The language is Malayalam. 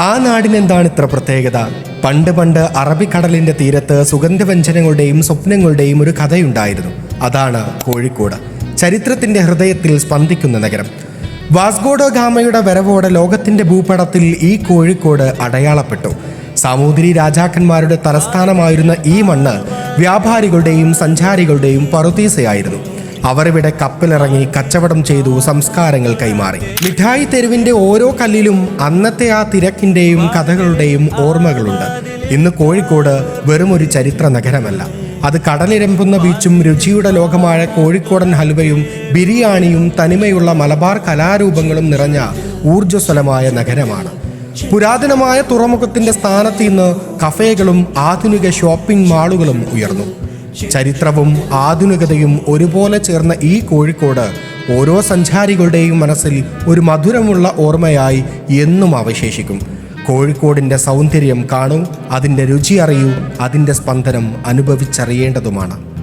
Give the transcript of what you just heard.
ആ നാടിനെന്താണ് ഇത്ര പ്രത്യേകത? പണ്ട് പണ്ട് അറബിക്കടലിന്റെ തീരത്ത് സുഗന്ധവ്യഞ്ജനങ്ങളുടെയും സ്വപ്നങ്ങളുടെയും ഒരു കഥയുണ്ടായിരുന്നു. അതാണ് കോഴിക്കോട്. ചരിത്രത്തിന്റെ ഹൃദയത്തിൽ സ്പന്ദിക്കുന്ന നഗരം. വാസ്കോഡോ ഗാമയുടെ വരവോടെ ലോകത്തിന്റെ ഭൂപടത്തിൽ ഈ കോഴിക്കോട് അടയാളപ്പെട്ടു. സാമൂതിരി രാജാക്കന്മാരുടെ തലസ്ഥാനമായിരുന്ന ഈ മണ്ണ് വ്യാപാരികളുടെയും സഞ്ചാരികളുടെയും പറുദീസയായിരുന്നു. അവർ ഇവിടെ കപ്പലിറങ്ങി കച്ചവടം ചെയ്തു സംസ്കാരങ്ങൾ കൈമാറി. മിഠായി തെരുവിന്റെ ഓരോ കല്ലിലും അന്നത്തെ ആ തിരക്കിന്റെയും കഥകളുടെയും ഓർമ്മകളുണ്ട്. ഇന്ന് കോഴിക്കോട് വെറും ഒരു ചരിത്ര നഗരമല്ല. അത് കടലിരമ്പുന്ന ബീച്ചും രുചിയുടെ ലോകമായ കോഴിക്കോടൻ ഹൽവയും ബിരിയാണിയും തനിമയുള്ള മലബാർ കലാരൂപങ്ങളും നിറഞ്ഞ ഊർജസ്വലമായ നഗരമാണ്. പുരാതനമായ തുറമുഖത്തിന്റെ സ്ഥാനത്ത് ഇന്ന് കഫേകളും ആധുനിക ഷോപ്പിംഗ് മാളുകളും ഉയർന്നു. ചരിത്രവും ആധുനികതയും ഒരുപോലെ ചേർന്ന ഈ കോഴിക്കോട് ഓരോ സഞ്ചാരികളുടെയും മനസ്സിൽ ഒരു മധുരമുള്ള ഓർമ്മയായി എന്നും അവശേഷിക്കും. കോഴിക്കോടിന്റെ സൗന്ദര്യം കാണൂ അതിന്റെ രുചി അറിയൂ അതിന്റെ സ്പന്ദനം അനുഭവിച്ചറിയേണ്ടതുമാണ്.